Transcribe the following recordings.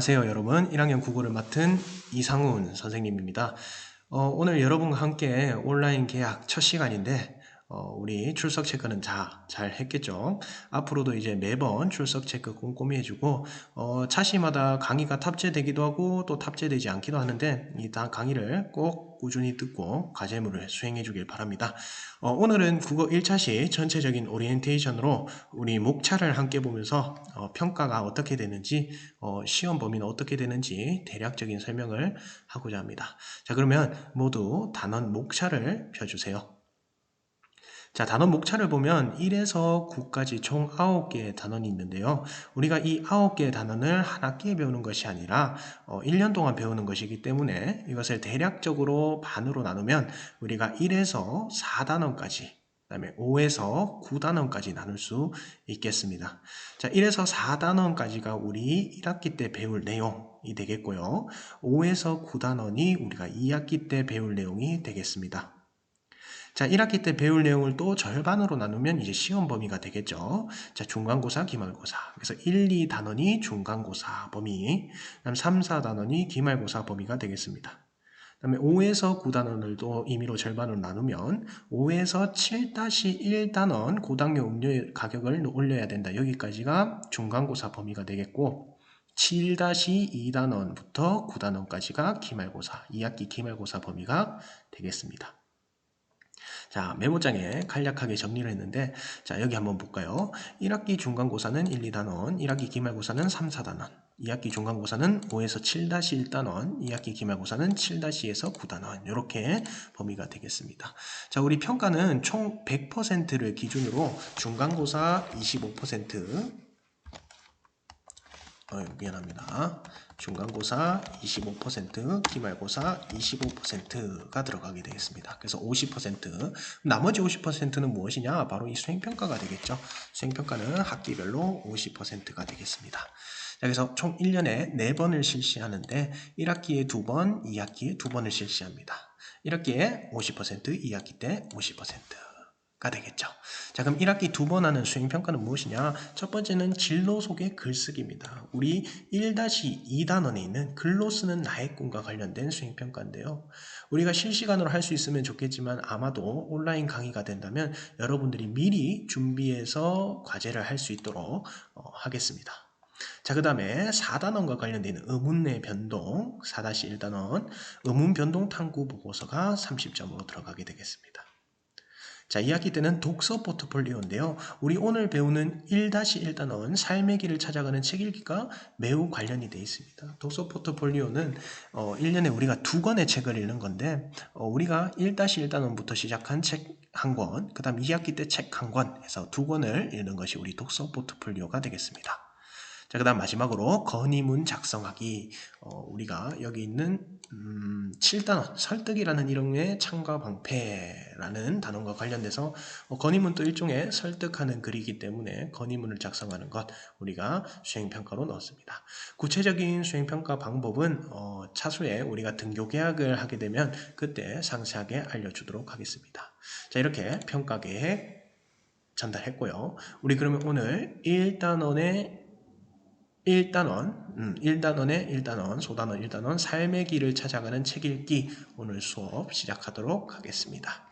안녕하세요 여러분. 1학년 국어를 맡은 이상훈 선생님입니다. 어, 오늘 여러분과 함께 온라인 계약 첫 시간인데 어, 우리 출석 체크는 자, 잘 했겠죠 앞으로도 이제 매번 출석 체크 꼼꼼히 해주고 어, 차시마다 강의가 탑재되기도 하고 또 탑재되지 않기도 하는데 이 다 강의를 꼭 꾸준히 듣고 과제물을 수행해 주길 바랍니다 어, 오늘은 국어 1차시 전체적인 오리엔테이션으로 우리 목차를 함께 보면서 어, 평가가 어떻게 되는지 어, 시험 범위는 어떻게 되는지 대략적인 설명을 하고자 합니다. 자 그러면 모두 단원 목차를 펴주세요. 자, 단원 목차를 보면 1에서 9까지 총 9개의 단원이 있는데요. 우리가 이 9개의 단원을 한 학기에 배우는 것이 아니라 어, 1년 동안 배우는 것이기 때문에 이것을 대략적으로 반으로 나누면 우리가 1에서 4단원까지 그 다음에 5에서 9단원까지 나눌 수 있겠습니다. 자, 1에서 4단원까지가 우리 1학기 때 배울 내용이 되겠고요. 5에서 9단원이 우리가 2학기 때 배울 내용이 되겠습니다. 자, 1학기 때 배울 내용을 또 절반으로 나누면 이제 시험 범위가 되겠죠. 자, 중간고사, 기말고사. 그래서 1, 2 단원이 중간고사 범위, 그다음 3, 4 단원이 기말고사 범위가 되겠습니다. 그 다음에 5에서 9단원을 또 임의로 절반으로 나누면 5에서 7-1단원 고당료 음료 가격을 올려야 된다. 여기까지가 중간고사 범위가 되겠고 7-2단원부터 9단원까지가 기말고사, 2학기 기말고사 범위가 되겠습니다. 자, 메모장에 간략하게 정리를 했는데, 자, 여기 한번 볼까요? 1학기 중간고사는 1, 2단원, 1학기 기말고사는 3, 4단원, 2학기 중간고사는 5에서 7-1단원, 2학기 기말고사는 7-2에서 9단원, 이렇게 범위가 되겠습니다. 자, 우리 평가는 총 100%를 기준으로 중간고사 25%, 어, 미안합니다. 중간고사 25%, 기말고사 25%가 들어가게 되겠습니다. 그래서 50%, 나머지 50%는 무엇이냐? 바로 이 수행평가가 되겠죠. 수행평가는 학기별로 50%가 되겠습니다. 자, 그래서 총 1년에 4번을 실시하는데 1학기에 2번, 2학기에 2번을 실시합니다. 1학기에 50%, 2학기 때 50%. 가 되겠죠. 자, 그럼 1학기 두 번 하는 수행평가는 무엇이냐? 첫 번째는 진로 속의 글쓰기입니다. 우리 1-2단원에 있는 글로 쓰는 나의 꿈과 관련된 수행평가인데요. 우리가 실시간으로 할 수 있으면 좋겠지만 아마도 온라인 강의가 된다면 여러분들이 미리 준비해서 과제를 할 수 있도록 어, 하겠습니다. 자, 그 다음에 4단원과 관련된 의문내 변동, 4-1단원, 의문 변동 탐구 보고서가 30점으로 들어가게 되겠습니다. 자, 2학기 때는 독서 포트폴리오인데요. 우리 오늘 배우는 1-1단원 삶의 길을 찾아가는 책 읽기가 매우 관련이 되어 있습니다. 독서 포트폴리오는 어, 1년에 우리가 두 권의 책을 읽는 건데 어, 우리가 1-1단원부터 시작한 책 한 권, 그 다음 2학기 때 책 한 권 해서 두 권을 읽는 것이 우리 독서 포트폴리오가 되겠습니다. 자, 그 다음 마지막으로 건의문 작성하기. 어, 우리가 여기 있는 음, 7단원 설득이라는 이름의 창과 방패라는 단원과 관련돼서 어, 건의문도 일종의 설득하는 글이기 때문에 건의문을 작성하는 것 우리가 수행평가로 넣었습니다. 구체적인 수행평가 방법은 어, 차수에 우리가 등교 계약을 하게 되면 그때 상세하게 알려주도록 하겠습니다. 자 이렇게 평가 계획 전달했고요. 우리 그러면 오늘 1단원의 1단원, 음, 1단원의 1단원, 소단원 1단원, 삶의 길을 찾아가는 책 읽기 오늘 수업 시작하도록 하겠습니다.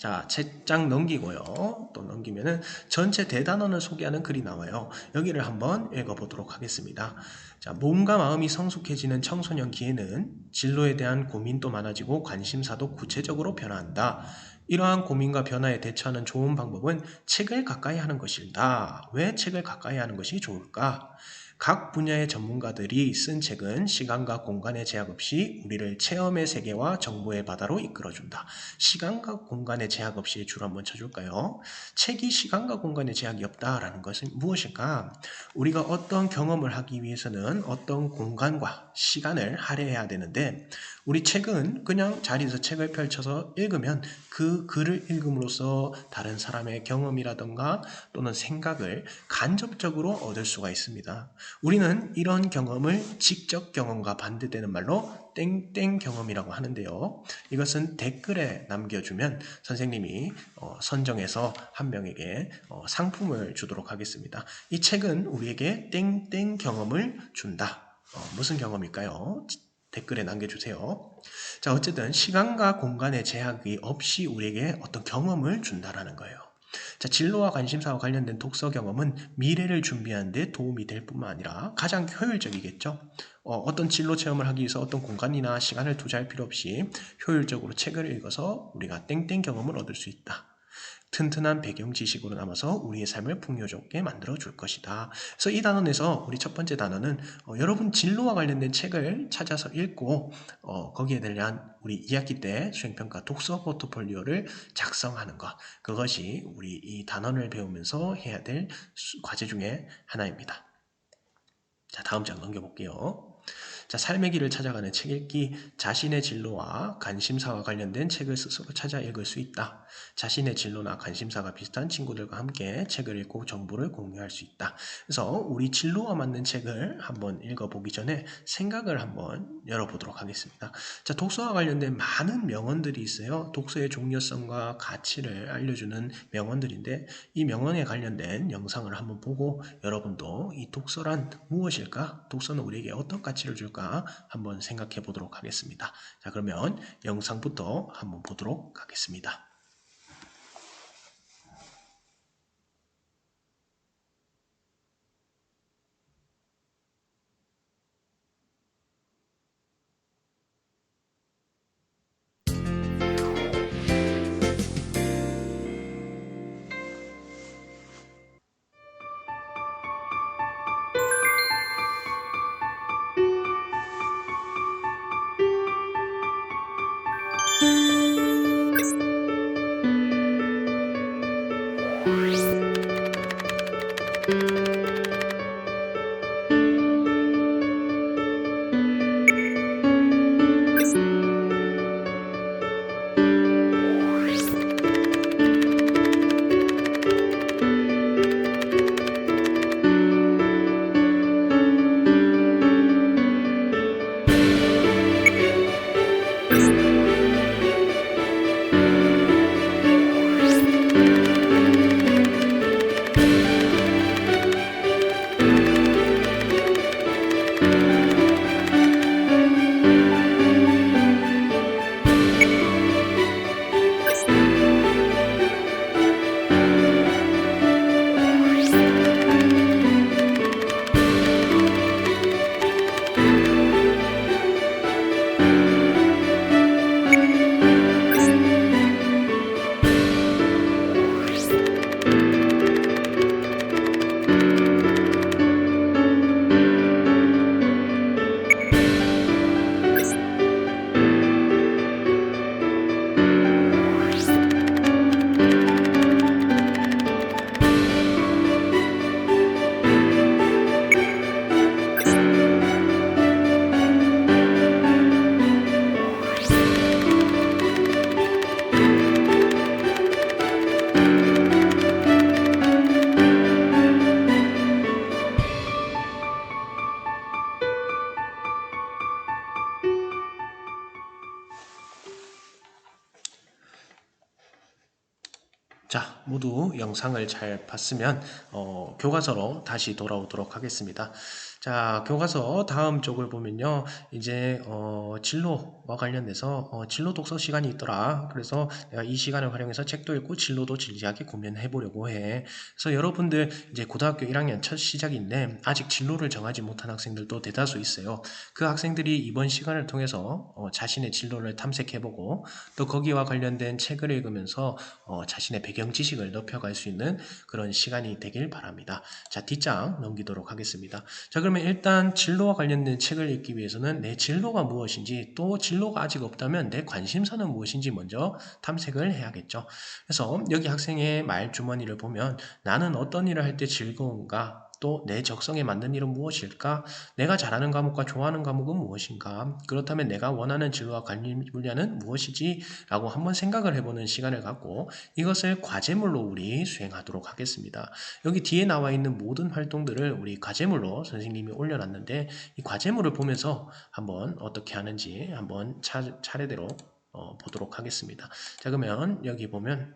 자, 책장 넘기고요. 또 넘기면은 전체 대단원을 소개하는 글이 나와요. 여기를 한번 읽어보도록 하겠습니다. 자, 몸과 마음이 성숙해지는 청소년 기에는 진로에 대한 고민도 많아지고 관심사도 구체적으로 변화한다. 이러한 고민과 변화에 대처하는 좋은 방법은 책을 가까이 하는 것이다. 왜 책을 가까이 하는 것이 좋을까? 각 분야의 전문가들이 쓴 책은 시간과 공간의 제약 없이 우리를 체험의 세계와 정보의 바다로 이끌어준다. 시간과 공간의 제약 없이 줄 한번 쳐줄까요? 책이 시간과 공간의 제약이 없다라는 것은 무엇일까? 우리가 어떤 경험을 하기 위해서는 어떤 공간과 시간을 할애해야 되는데 우리 책은 그냥 자리에서 책을 펼쳐서 읽으면 그그 글을 읽음으로써 다른 사람의 경험이라던가 또는 생각을 간접적으로 얻을 수가 있습니다. 우리는 이런 경험을 직접 경험과 반대되는 말로 땡땡 경험이라고 하는데요. 이것은 댓글에 남겨주면 선생님이 어, 선정해서 한 명에게 어, 상품을 주도록 하겠습니다. 이 책은 우리에게 땡땡 경험을 준다. 어, 무슨 경험일까요? 댓글에 남겨주세요. 자, 어쨌든 시간과 공간의 제약이 없이 우리에게 어떤 경험을 준다라는 거예요. 자, 진로와 관심사와 관련된 독서 경험은 미래를 준비하는 데 도움이 될 뿐만 아니라 가장 효율적이겠죠. 어, 떤 진로 체험을 하기 위해서 어떤 공간이나 시간을 투자할 필요 없이 효율적으로 책을 읽어서 우리가 땡땡 경험을 얻을 수 있다. 튼튼한 배경 지식으로 남아서 우리의 삶을 풍요롭게 만들어 줄 것이다. 그래서 이 단원에서 우리 첫 번째 단어는 어, 여러분 진로와 관련된 책을 찾아서 읽고 어, 거기에 대한 우리 2학기 때 수행평가 독서 포트폴리오를 작성하는 것 그것이 우리 이 단원을 배우면서 해야 될 수, 과제 중에 하나입니다. 자 다음 장 넘겨볼게요. 자, 삶의 길을 찾아가는 책 읽기, 자신의 진로와 관심사와 관련된 책을 스스로 찾아 읽을 수 있다. 자신의 진로나 관심사가 비슷한 친구들과 함께 책을 읽고 정보를 공유할 수 있다. 그래서 우리 진로와 맞는 책을 한번 읽어보기 전에 생각을 한번 열어보도록 하겠습니다. 자, 독서와 관련된 많은 명언들이 있어요. 독서의 종려성과 가치를 알려주는 명언들인데 이 명언에 관련된 영상을 한번 보고 여러분도 이 독서란 무엇일까? 독서는 우리에게 어떤 가치를 줄까? 한번 생각해 보도록 하겠습니다. 자, 그러면 영상부터 한번 보도록 하겠습니다. 영상을 잘 봤으면 어, 교과서로 다시 돌아오도록 하겠습니다. 자, 교과서 다음 쪽을 보면요. 이제 어, 진로와 관련돼서 어, 진로 독서 시간이 있더라. 그래서 내가 이 시간을 활용해서 책도 읽고 진로도 진지하게 고민해 보려고 해. 그래서 여러분들 이제 고등학교 1학년 첫 시작인데 아직 진로를 정하지 못한 학생들도 대다수 있어요. 그 학생들이 이번 시간을 통해서 어, 자신의 진로를 탐색해 보고 또 거기와 관련된 책을 읽으면서 어, 자신의 배경 지식을 높여갈 수 있는 그런 시간이 되길 바랍니다. 자, 뒷장 넘기도록 하겠습니다. 자, 그럼 그러면 일단 진로와 관련된 책을 읽기 위해서는 내 진로가 무엇인지 또 진로가 아직 없다면 내 관심사는 무엇인지 먼저 탐색을 해야겠죠. 그래서 여기 학생의 말 주머니를 보면 나는 어떤 일을 할 때 즐거운가 또 내 적성에 맞는 일은 무엇일까? 내가 잘하는 과목과 좋아하는 과목은 무엇인가? 그렇다면 내가 원하는 진로와 관련 분야는 무엇이지? 라고 한번 생각을 해보는 시간을 갖고 이것을 과제물로 우리 수행하도록 하겠습니다. 여기 뒤에 나와 있는 모든 활동들을 우리 과제물로 선생님이 올려놨는데 이 과제물을 보면서 한번 어떻게 하는지 한번 차, 차례대로 어, 보도록 하겠습니다. 자 그러면 여기 보면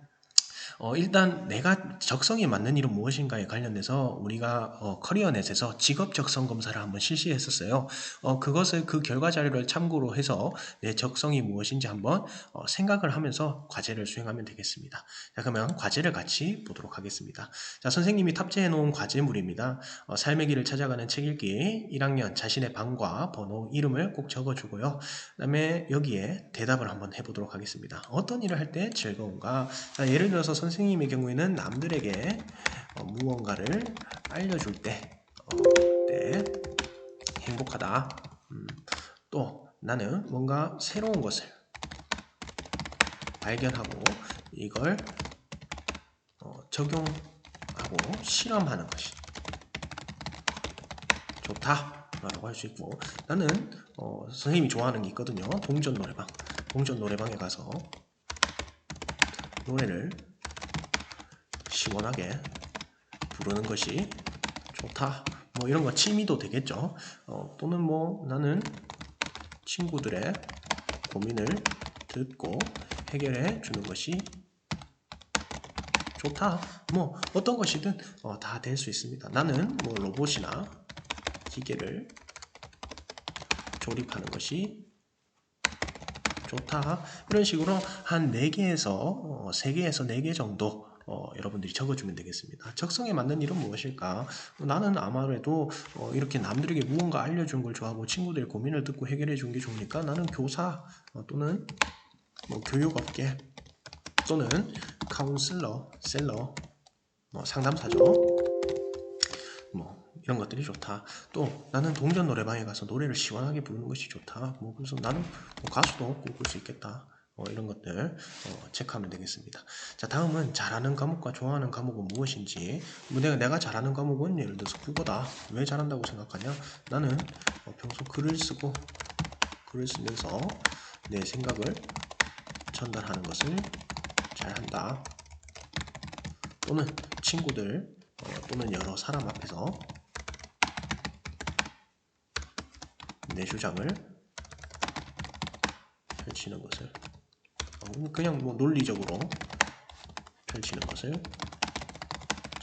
어, 일단 내가 적성에 맞는 일은 무엇인가에 관련돼서 우리가 어, 커리어넷에서 직업 적성 검사를 한번 실시했었어요. 어, 그것을 그 결과 자료를 참고로 해서 내 적성이 무엇인지 한번 어, 생각을 하면서 과제를 수행하면 되겠습니다. 자 그러면 과제를 같이 보도록 하겠습니다. 자 선생님이 탑재해 놓은 과제물입니다. 어, 삶의 길을 찾아가는 책 읽기 1학년 자신의 방과 번호 이름을 꼭 적어주고요. 그 다음에 여기에 대답을 한번 해보도록 하겠습니다. 어떤 일을 할 때 즐거운가? 자, 예를 들어서 선생님의 경우에는 남들에게 어, 무언가를 알려줄 때, 어, 때 행복하다. 음, 또 나는 뭔가 새로운 것을 발견하고 이걸 어, 적용하고 실험하는 것이 좋다. 라고 할 수 있고 나는 어, 선생님이 좋아하는 게 있거든요. 동전 노래방. 동전 노래방에 가서 노래를 시원하게 부르는 것이 좋다. 뭐 이런 거 취미도 되겠죠. 어, 또는 뭐 나는 친구들의 고민을 듣고 해결해 주는 것이 좋다. 뭐 어떤 것이든 어, 다될 수 있습니다. 나는 뭐 로봇이나 기계를 조립하는 것이 좋다. 이런 식으로 한 4개에서 어, 3개에서 4개 정도 어, 여러분들이 적어주면 되겠습니다. 적성에 맞는 일은 무엇일까? 나는 아무래도 어, 이렇게 남들에게 무언가 알려준 걸 좋아하고 친구들의 고민을 듣고 해결해 준 게 좋으니까 나는 교사 어, 또는 뭐 교육업계 또는 카운슬러, 셀러, 뭐 상담사죠. 뭐 이런 것들이 좋다. 또 나는 동전 노래방에 가서 노래를 시원하게 부르는 것이 좋다. 뭐 그래서 나는 뭐 가수도 꿈꿀 수 있겠다. 어, 이런 것들 어, 체크하면 되겠습니다. 자 다음은 잘하는 과목과 좋아하는 과목은 무엇인지 뭐 내가, 내가 잘하는 과목은 예를 들어서 국어다. 왜 잘한다고 생각하냐? 나는 어, 평소 글을 쓰고 글을 쓰면서 내 생각을 전달하는 것을 잘한다. 또는 친구들 어, 또는 여러 사람 앞에서 내 주장을 펼치는 것을 어, 그냥 뭐 논리적으로 펼치는 것을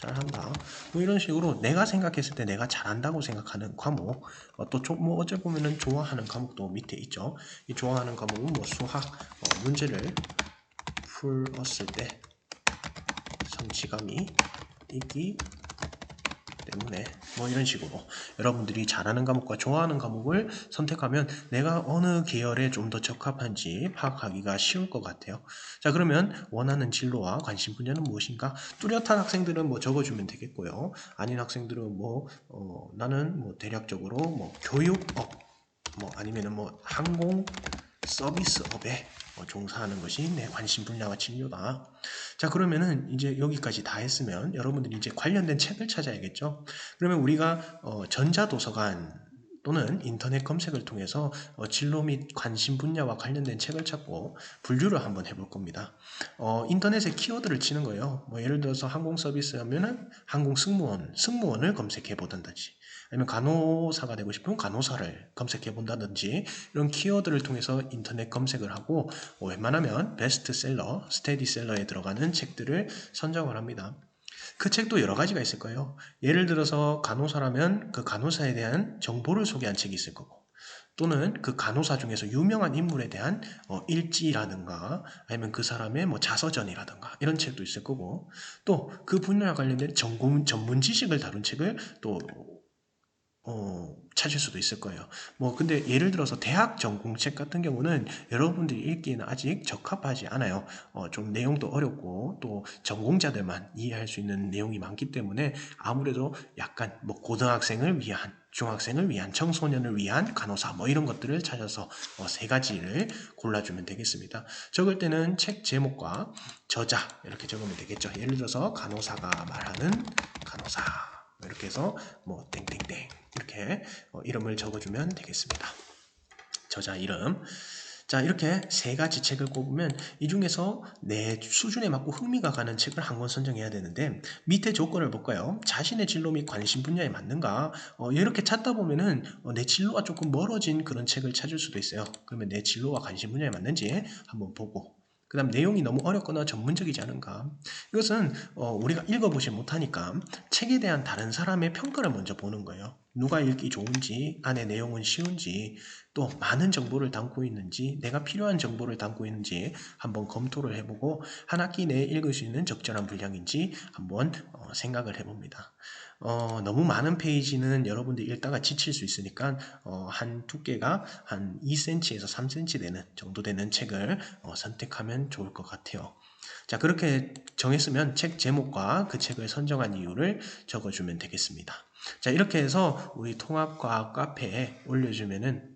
잘한다. 뭐 이런 식으로 내가 생각했을 때 내가 잘한다고 생각하는 과목 어, 또뭐 어째 보면은 좋아하는 과목도 밑에 있죠. 이 좋아하는 과목은 뭐 수학 어, 문제를 풀었을 때 성취감이 있기 때문에 뭐 이런 식으로 여러분들이 잘하는 과목과 좋아하는 과목을 선택하면 내가 어느 계열에 좀 더 적합한지 파악하기가 쉬울 것 같아요. 자 그러면 원하는 진로와 관심 분야는 무엇인가? 뚜렷한 학생들은 뭐 적어주면 되겠고요. 아닌 학생들은 뭐 어, 나는 뭐 대략적으로 뭐 교육업 뭐 아니면은 뭐 항공 서비스업에 어, 종사하는 것이 내 관심 분야와 진로다. 자, 그러면은 이제 여기까지 다 했으면 여러분들이 이제 관련된 책을 찾아야겠죠. 그러면 우리가 어, 전자도서관 또는 인터넷 검색을 통해서 어, 진로 및 관심 분야와 관련된 책을 찾고 분류를 한번 해볼 겁니다. 어, 인터넷에 키워드를 치는 거예요. 뭐 예를 들어서 항공 서비스 하면은 항공 승무원, 승무원을 검색해 보던지 아니면 간호사가 되고 싶으면 간호사를 검색해 본다든지 이런 키워드를 통해서 인터넷 검색을 하고 뭐 웬만하면 베스트셀러, 스테디셀러에 들어가는 책들을 선정을 합니다. 그 책도 여러 가지가 있을 거예요. 예를 들어서 간호사라면 그 간호사에 대한 정보를 소개한 책이 있을 거고 또는 그 간호사 중에서 유명한 인물에 대한 어, 일지라든가 아니면 그 사람의 뭐 자서전이라든가 이런 책도 있을 거고 또 그 분야와 관련된 전문, 전문 지식을 다룬 책을 또 어, 찾을 수도 있을 거예요. 뭐, 근데 예를 들어서 대학 전공책 같은 경우는 여러분들이 읽기에는 아직 적합하지 않아요. 어, 좀 내용도 어렵고 또 전공자들만 이해할 수 있는 내용이 많기 때문에 아무래도 약간 뭐 고등학생을 위한 중학생을 위한 청소년을 위한 간호사 뭐 이런 것들을 찾아서 어, 세 가지를 골라주면 되겠습니다. 적을 때는 책 제목과 저자 이렇게 적으면 되겠죠. 예를 들어서 간호사가 말하는 간호사 이렇게 해서 뭐 땡땡땡 이렇게 어, 이름을 적어주면 되겠습니다. 저자 이름. 자, 이렇게 세 가지 책을 꼽으면 이 중에서 내 수준에 맞고 흥미가 가는 책을 한 권 선정해야 되는데 밑에 조건을 볼까요? 자신의 진로 및 관심 분야에 맞는가? 어, 이렇게 찾다 보면은 어, 내 진로와 조금 멀어진 그런 책을 찾을 수도 있어요. 그러면 내 진로와 관심 분야에 맞는지 한번 보고 그 다음 내용이 너무 어렵거나 전문적이지 않은가 이것은 어, 우리가 읽어보지 못하니까 책에 대한 다른 사람의 평가를 먼저 보는 거예요 누가 읽기 좋은지 안에 내용은 쉬운지 또 많은 정보를 담고 있는지 내가 필요한 정보를 담고 있는지 한번 검토를 해보고 한 학기 내에 읽을 수 있는 적절한 분량인지 한번 어, 생각을 해봅니다 어, 너무 많은 페이지는 여러분들 읽다가 지칠 수 있으니까 어, 한 두께가 한 2cm에서 3cm 되는 정도 되는 책을 어, 선택하면 좋을 것 같아요. 자 그렇게 정했으면 책 제목과 그 책을 선정한 이유를 적어주면 되겠습니다. 자 이렇게 해서 우리 통합과학 카페에 올려주면은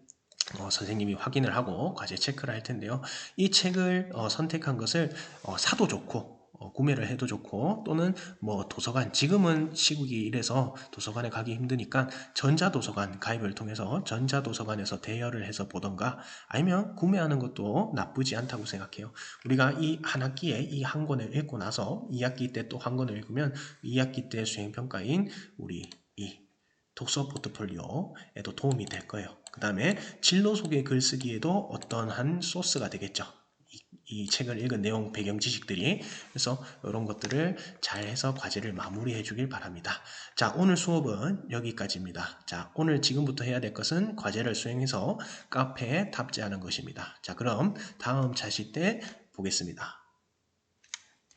어, 선생님이 확인을 하고 과제 체크를 할 텐데요. 이 책을 어, 선택한 것을 어, 사도 좋고 어, 구매를 해도 좋고 또는 뭐 도서관 지금은 시국이 이래서 도서관에 가기 힘드니까 전자도서관 가입을 통해서 전자도서관에서 대여를 해서 보던가 아니면 구매하는 것도 나쁘지 않다고 생각해요. 우리가 이 한 학기에 이 한 권을 읽고 나서 2학기 때 또 한 권을 읽으면 2학기 때 수행평가인 우리 이 독서 포트폴리오에도 도움이 될 거예요. 그 다음에 진로 소개 글쓰기에도 어떠한 소스가 되겠죠. 이, 이 책을 읽은 내용 배경 지식들이 그래서 이런 것들을 잘 해서 과제를 마무리해 주길 바랍니다. 자 오늘 수업은 여기까지입니다. 자 오늘 지금부터 해야 될 것은 과제를 수행해서 카페에 탑재하는 것입니다. 자 그럼 다음 자시 때 보겠습니다.